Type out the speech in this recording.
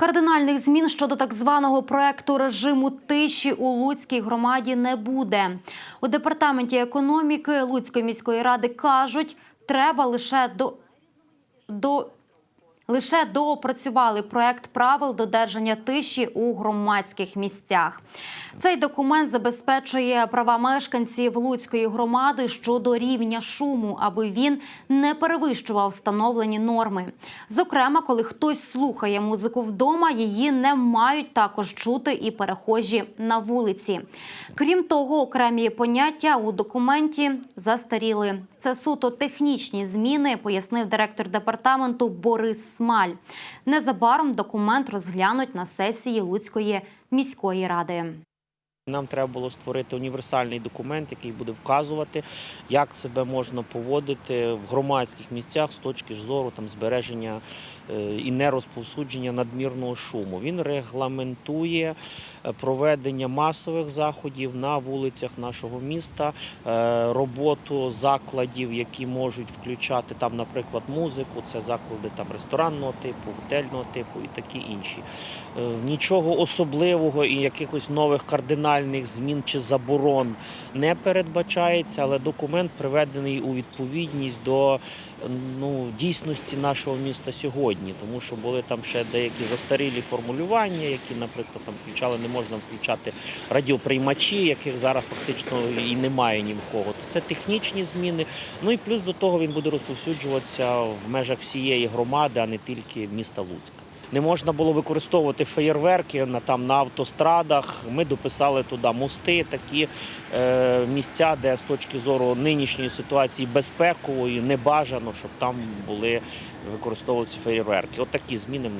Кардинальних змін щодо так званого проекту режиму тиші у Луцькій громаді не буде. У департаменті економіки Луцької міської ради кажуть, треба лише до, до лише доопрацювали проект правил додержання тиші у громадських місцях. Цей документ забезпечує права мешканців Луцької громади щодо рівня шуму, аби він не перевищував встановлені норми. Зокрема, коли хтось слухає музику вдома, її не мають також чути і перехожі на вулиці. Крім того, окремі поняття у документі застаріли. Це суто технічні зміни, пояснив директор департаменту Борис Смаль. Незабаром документ розглянуть на сесії Луцької міської ради. Нам треба було створити універсальний документ, який буде вказувати, як себе можна поводити в громадських місцях з точки зору там, збереження е, і нерозповсюдження надмірного шуму. Він регламентує е, проведення масових заходів на вулицях нашого міста, е, роботу закладів, які можуть включати там, наприклад, музику, це заклади там ресторанного типу, готельного типу і такі інші. Нічого особливого і якихось нових кардинальних змін чи заборон не передбачається, але документ приведений у відповідність до ну, дійсності нашого міста сьогодні, тому що були там ще деякі застарілі формулювання, які, наприклад, там включали, не можна включати радіоприймачі, яких зараз фактично і немає ні в кого. То це технічні зміни. Ну і плюс до того він буде розповсюджуватися в межах всієї громади, а не тільки міста Луцька. Не можна було використовувати феєрверки на там на автострадах. Ми дописали туди мости, такі е, місця, де з точки зору нинішньої ситуації безпекової не бажано, щоб там були використовуватися феєрверки. От такі зміни ми